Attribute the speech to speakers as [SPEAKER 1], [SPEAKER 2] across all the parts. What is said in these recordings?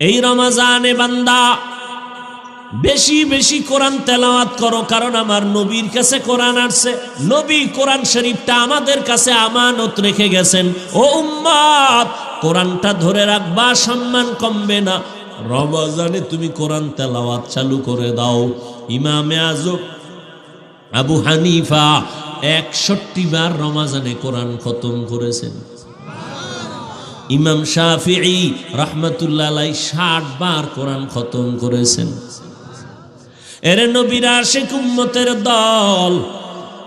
[SPEAKER 1] এই রমাজানে বান্দা, বেশি বেশি কোরআন তেলাওয়াত করো, কারণ আমার নবীর কাছে কোরআন আসছে। নবী কোরআন শরীফটা আমাদের কাছে আমানত রেখে গেছেন। ও উম্মাদ, কোরআনটা ধরে রাখবা, সম্মান কমবে না। রমাজানে তুমি কোরআন তেলাওয়াত চালু করে দাও। ইমামে আজব আবু হানিফা একষট্টি বার রমাজানে কোরআন খতম করেছেন। ইমাম শাফিঈ রহমতুল্লাহ ষাট বার কোরআন খতম করেছেন। এর নবীরা শেখ উম্মতের দল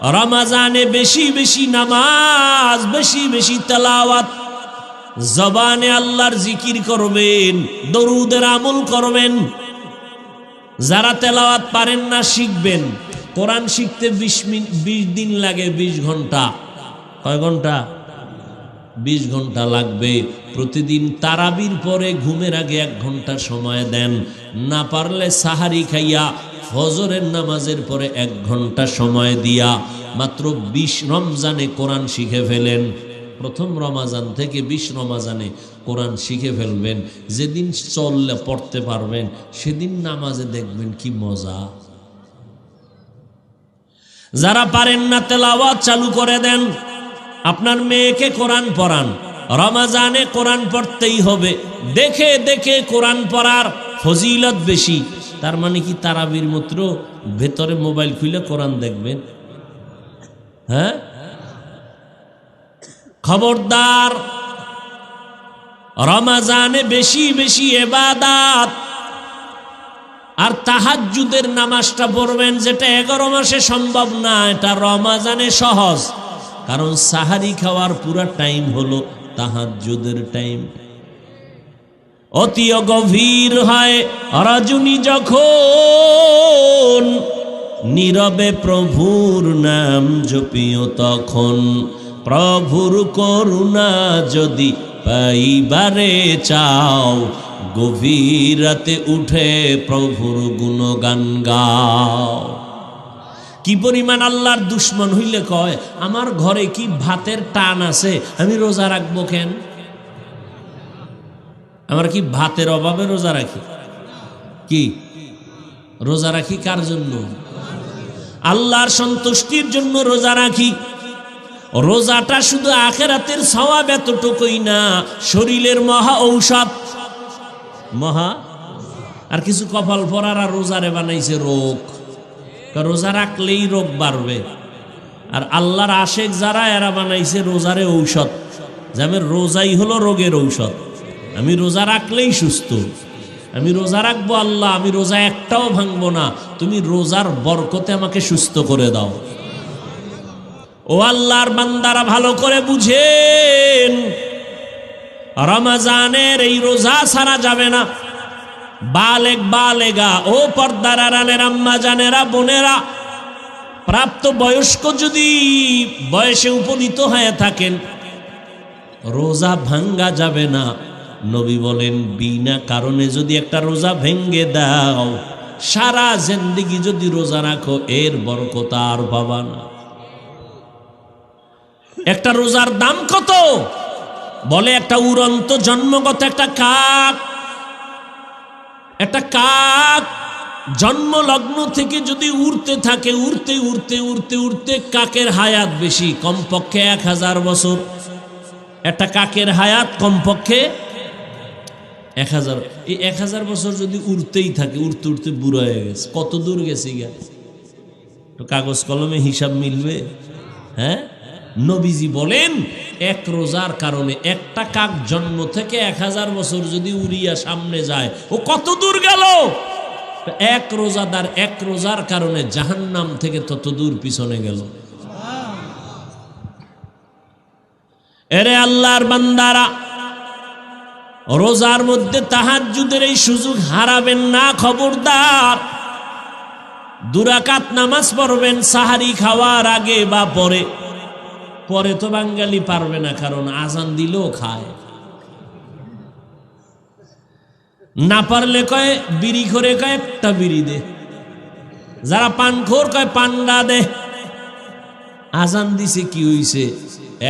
[SPEAKER 1] রমাজানে বেশি বেশি নামাজ, বেশি বেশি তেলাওয়াত, জবানে আল্লাহর জিকির করবেন, দরুদের আমল করবেন। যারা তেলাওয়াত পারেন না, শিখবেন। কোরআন শিখতে বিশ মিনিট বিশ দিন লাগে, বিশ ঘণ্টা। কয় ঘণ্টা? বিশ ঘণ্টা লাগবে। প্রতিদিন তারাবির পরে ঘুমের আগে এক ঘণ্টা সময় দেন। না পারলে সাহারি খাইয়া ফজরের নামাজের পরে এক ঘণ্টা সময় দিয়া মাত্র বিশ রমজানে কোরআন শিখে ফেলেন। প্রথম রমাজান থেকে বিশ রমাজানে কোরআন শিখে ফেলবেন। যেদিন চললে পড়তে পারবেন, সেদিন নামাজে দেখবেন কি মজা। যারা পারেন না তেলাওয়াত চালু করে দেন। আপনার মেয়েকে কোরআন পড়ান। রমাজানে কোরআন পড়তেই হবে। দেখে দেখে কোরআন পড়ার ফজিলত বেশি। তার মানে কি তারাবির মূত্র ভেতরে মোবাইল খুলে কোরআন দেখবেন? হ্যাঁ? খবরদার, রমাজানে বেশি বেশি এবাদাত। আর তাহাজ্জুদের নামাজটা পড়বেন যেটা এগারো মাসে সম্ভব না, এটা রমাজানে সহজ। কারণ সাহারি খাওয়ার পুরা টাইম হলো তাহাজ্জুদের টাইম। অতি গভীর হয় রজনী যখন, নীরবে প্রভুর নাম জপিও তখন। প্রভুর করুণা যদি পাইবারে চাও, গভীর রাতে উঠে প্রভুর গুণগান গাও। কি পরিমাণ আল্লাহর দুশ্মন হইলে কয়, আমার ঘরে কি ভাতের টান আছে? আমি রোজা রাখব কেন? আমরা কি ভাতের অভাবে রোজা রাখি? কি? রোজা রাখি কার জন্য? আল্লাহর সন্তুষ্টির জন্য রোজা রাখি। রোজাটা শুধু আখেরাতের সওয়াব এতটুকুই না, শরীরের মহা ঔষধ। মহা? আর কিছু কপাল পরার আর রোজারে বানাইছে রোগ। রোজা রাখলেই রোগ বাড়বে। আর আল্লাহর আশেক যারা, এরা বানাইছে রোজারে ঔষধ। যেমন রোজাই হলো রোগের ঔষধ। আমি রোজা রাখলেই সুস্থ। আমি রোজা রাখব আল্লাহ, আমি রোজা একটাও ভাঙবো না। তুমি রোজার বরকতে আমাকে সুস্থ করে দাও। ও আল্লাহর বান্দারা ভালো করে বুঝেন। রমাজানের এই রোজা ছাড়া যাবে না। বালেক বালেগা, ও পর্দার আড়ালের আম্মা জানেরা, বোনেরা, প্রাপ্ত বয়স্ক যদি বয়সে উপনীত হয়ে থাকেন, রোজা ভাঙ্গা যাবে না। নবী বলেন, বিনা কারণে যদি একটা রোজা ভেঙ্গে দাও, সারা জিন্দিগি যদি রোজা রাখো, এর বরকতা আর পাবা না। একটা রোজার দাম কত? বলে একটা উড়ন্ত জন্মগত একটা কাক একটা কাক জন্ম লগ্ন থেকে যদি উড়তে থাকে, উড়তে উড়তে উড়তে উড়তে কাকের হায়াত বেশি, কমপক্ষে এক হাজার বছর। একটা কাকের হায়াত কমপক্ষে এক হাজার। এই এক হাজার বছর যদি উড়তেই থাকে, উড়তে উড়তে বুড়ো হয়ে গেছে। কত দূর গেছে তো কাগজ কলমে হিসাব মিলবে? হ্যাঁ? নবীজি বলেন এক রোজার কারণে, একটা কাক জন্ম থেকে এক হাজার বছর যদি উড়িয়া সামনে যায়, ও কত দূর গেল? এক রোজাদার এক রোজার কারণে জাহান্নাম থেকে তত দূর পিছনে গেল। এরে আল্লাহর বান্দারা, রোজার মধ্যে তাহাজুদের এই সুযোগ হারাবেন না, খবরদার। দুরাকাত নামাজ পড়বেন, সাহারি খাওয়ার আগে বা পরে। পরে তো বাঙালি পারবে না, কারণ আজান দিলেও খায়। না পারলে কয়, বিড়ি করে কয়, একটা বিড়ি দে। যারা পানখোর কয়, পান্ডা দে। আজান দিছে কি হইছে?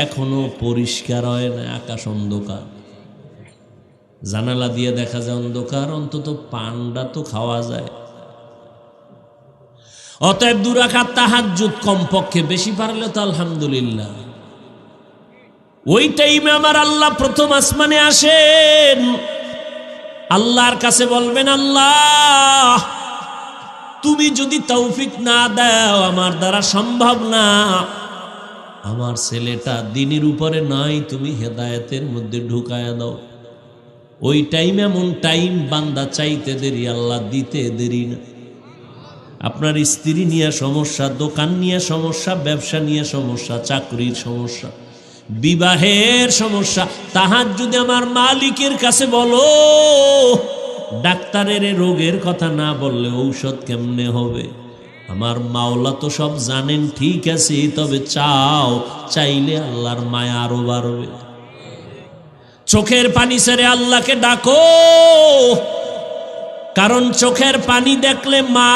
[SPEAKER 1] এখনও পরিষ্কার হয় না, আকাশ অন্ধকার। জানালা দিয়ে দেখা যায় অন্ধকার, অন্তত পান্ডা তো খাওয়া যায়। অতএব দুরাকাত তাহাজ্জুদ কমপক্ষে বেশি পারলে তো আলহামদুলিল্লাহ। ওই টাইমে আমার আল্লাহ প্রথম আসমানে আসেন। আল্লাহর কাছে বলবেন, আল্লাহ, তুমি যদি তৌফিক না দাও, আমার দ্বারা সম্ভব না। আমার ছেলেটা দিনের উপরে নাই তুমি হেদায়েতের মধ্যে ঢুকায়া দাও। ওই টাইম এমন টাইম বান্দা চাইতে দেরি, আল্লাহ দিতে দেরি না। আপনার স্ত্রী নিয়ে সমস্যা, দোকান নিয়ে সমস্যা, ব্যবসা নিয়ে সমস্যা, চাকরির সমস্যা। বিবাহের সমস্যা। তাহার যদি আমার মালিকের কাছে বলো, ডাক্তারের রোগের কথা না বললে ঔষধ কেমনে হবে? আমার মাওলা তো সব জানেন, ঠিক আছে, তবে চাও, চাইলে আল্লাহর মায়া আরও বাড়বে। চোখের পানি সেরে আল্লাহকে ডাকো। কারণ চোখের পানি দেখলে মা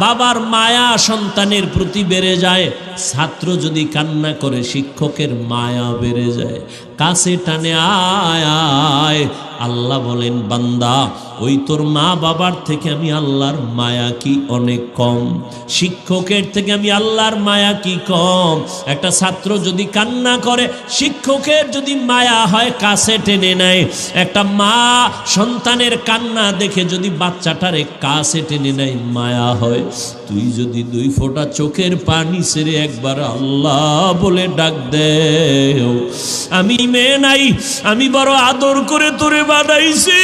[SPEAKER 1] বাবার মায়া সন্তানের প্রতি বেড়ে যায়। ছাত্র যদি কান্না করে, শিক্ষকের মায়া বেড়ে যায়। কাছে টানে আয় আয় আল্লাহ বলেন, বান্দা ওই তোর মা বাবার থেকে আমি আল্লাহর মায়া কি অনেক কম? শিক্ষকের থেকে আমি আল্লাহর মায়া কি কম? একটা ছাত্র যদি কান্না করে, শিক্ষকের যদি মায়া হয়, কাছে টেনে নেয়। একটা মা সন্তানের কান্না দেখে যদি বাচ্চাটারে কাছে টেনে নেয়, মায়া হয়। তুই যদি দুই ফোঁটা চোখের পানি সেরে একবার আল্লাহ বলে ডাক দে আমি মেয়ে নাই, আমি বড় আদর করে তোরে বানাইছি।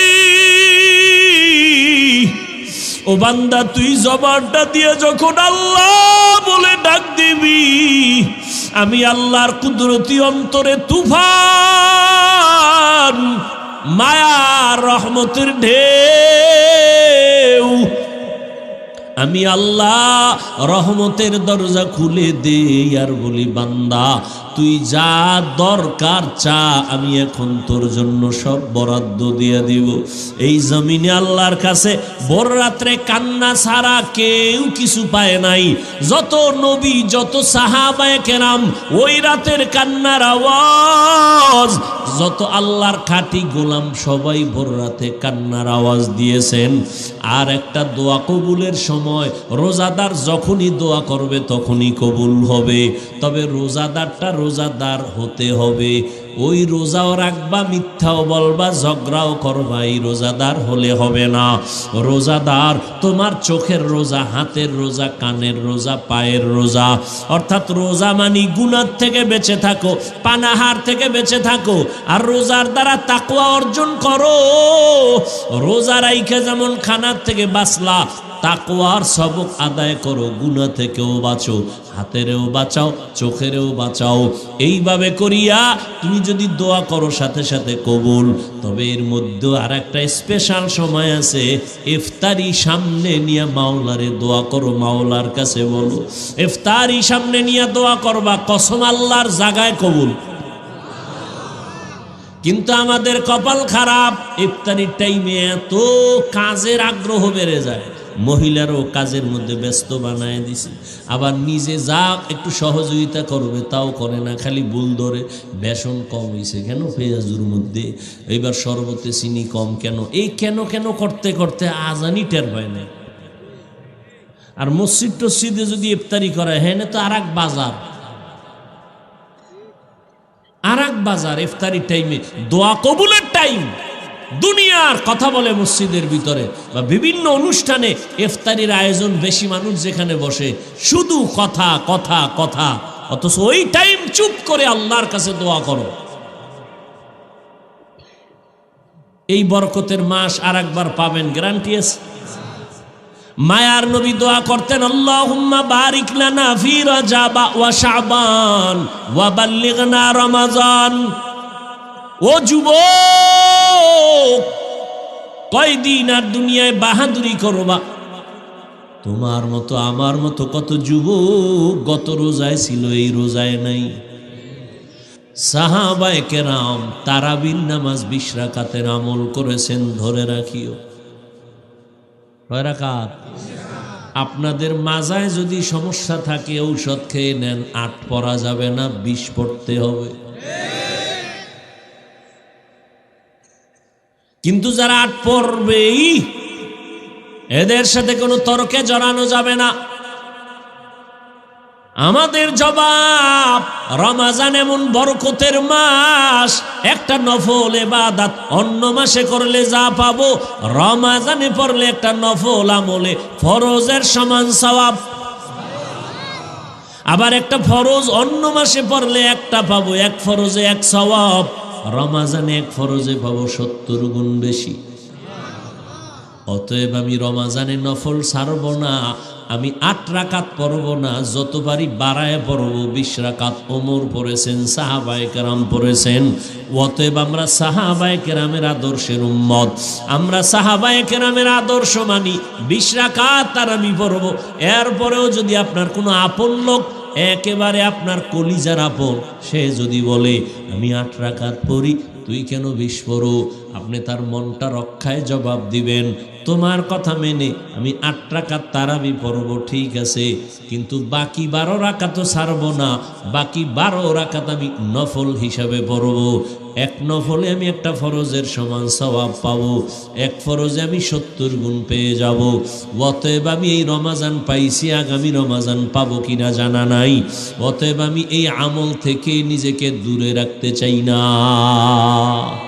[SPEAKER 1] ও বান্দা, তুই জবানটা দিয়ে যখন আল্লাহ বলে ডাক দিবি, আমি আল্লাহর কুদরতি অন্তরে তুফান মায়া রহমতের ঢেউ, আমি আল্লাহ রহমতের দরজা খুলে দে আর বলি, বান্দা তুই যা দরকার চা, আমি এখন তোর জন্য সব বরাদ্দ দিয়ে দিব। এই জমিনে আল্লাহর কাছে বড় রাত্রে কান্না ছাড়া কেউ কিছু পায় নাই। যত নবী, যত সাহাবায় কেরাম, ওই রাতের কান্নার আওয়াজ, যত আল্লাহর খাঁটি গোলাম, সবাই ভোর রাতে কান্নার আওয়াজ দিয়েছেন। আর একটা দোয়া কবুলের সময়, রোজাদার যখনই দোয়া করবে তখনই কবুল হবে। তবে রোজাদারটা রোজাদার হতে হবে। ওই রোজাও রাখবা, মিথ্যাও বলবা, ঝগড়াও করবা, এই রোজাদার হলে হবে না। রোজাদার তোমার চোখের রোজা, হাতের রোজা, কানের রোজা, পায়ের রোজা। অর্থাৎ রোজা মানি গুনার থেকে বেঁচে থাকো, পানাহার থেকে বেঁচে থাকো। আর রোজার দ্বারা তাকুয়া অর্জন করো। রোজা রাইখে যেমন খানার থেকে বাঁচলা তাকওয়ার সবক আদায় করো গুণা থেকেও বাঁচো, হাতেরেও বাঁচাও, চোখেরেও বাঁচাও। এইভাবে করিয়া তুমি যদি দোয়া করো সাথে সাথে কবুল, তবে এর মধ্যে আর একটা স্পেশাল সময় আছে, ইফতারি সামনে নিয়ে মাওলারে দোয়া করো, মাওলার কাছে বলো, ইফতারি সামনে নিয়ে দোয়া করবা, কসম আল্লাহর জাগায় কবুল। কিন্তু আমাদের কপাল খারাপ, ইফতারির টাইমে এত কাজের আগ্রহ বেড়ে যায়। মহিলারও কাজের মধ্যে ব্যস্ত বানায় দিছে। আবার নিজে যা একটু সহযোগিতা করবে, তাও করে না, খালি ভুল ধরে বেসন কম হয়েছে কেন পেঁয়াজুর মধ্যে? এইবার শরবতে চিনি কম কেন? এই কেন কেন করতে করতে আজানি টের পায় না আর মসজিদ টসজিদে যদি ইফতারি করে হ্যাঁ তো আর বাজার। আর বাজার ইফতারির টাইমে দোয়া কবুলের টাইম দুনিয়ার কথা বলে মসজিদের ভিতরে বা বিভিন্ন অনুষ্ঠানে ইফতারির আয়োজন বেশি মানুষ যেখানে বসে। শুধু কথা কথা কথা। অথচ ওই টাইম চুপ করে আল্লাহর কাছে দোয়া করো। এই বরকতের মাস আর একবার পাবেন গ্যারান্টি আছে? মায়ার নবী দোয়া করতেন, আল্লাহুম্মা বারিক লানা ফি রাজাবা ওয়া শাবান ওয়া বাল্লিগনা রমাজান। ও যুবক, কয়দিন আর দুনিয়ায় বাহাদুরি করবা? তোমার মতো, আমার মতো কত যুবক গত রোজায় ছিল, এই রোজায় নাই। সাহাবায় কেরাম তারাবিন নামাজ বিশ রাকাতের আমল করেছেন, ধরে রাখিও। আপনাদের মাজায় যদি সমস্যা থাকে, ঔষধ খেয়ে নেন, আট পরা যাবে না, বিষ পড়তে হবে। কিন্তু যারা আট পড়বেই, এদের সাথে কোনো তর্কে জড়ানো যাবে না। আমাদের জবাব, রমাজান এমন বরকতের মাস, একটা নফল এবাদাত, অন্য মাসে করলে যা পাবো, রমাজানে পড়লে একটা নফল আমলে, ফরজের সমান সওয়াব। আবার একটা ফরজ অন্য মাসে পড়লে একটা পাবো, এক ফরজে এক সওয়াব। রমাজানে এক ফরজে পাবো সত্তর গুণ বেশি। অতএব আমি রমাজানে নফল সারব না, আমি আট রাকাত পরব না যতবারই বাড়ায় পড়ব, বিশ রাকাত ওমর পড়েছেন, সাহাবায় কেরাম পড়েছেন। অতএব আমরা সাহাবায় কেরামের আদর্শের উম্মত, আমরা সাহাবায় কেরামের আদর্শ মানি, বিশ রাকাত আর আমি পড়ব। এরপরেও যদি আপনার কোনো আপন লোক একেবারে আপনার কলিজার আপন। সে যদি বলে আমি আট রাখার পড়ি তুই কেন বিষ আপনি তার মনটা রক্ষায় জবাব দিবেন। তোমার কথা মেনে আমি আট রাকাত তারাবি পড়ব, ঠিক আছে। কিন্তু বাকি বারো রাকাত তো ছাড়বো না। বাকি বারো রাকাত আমি নফল হিসাবে পড়ব। এক নফলে আমি একটা ফরজের সমান স্বভাব পাবো। এক ফরজে আমি সত্তর গুণ পেয়ে যাব। অতএব আমি এই রমাজান পাইছি, আগামী রমাজান পাবো কিনা জানা নাই। অতএব আমি এই আমল থেকে নিজেকে দূরে রাখতে চাই না। 啊。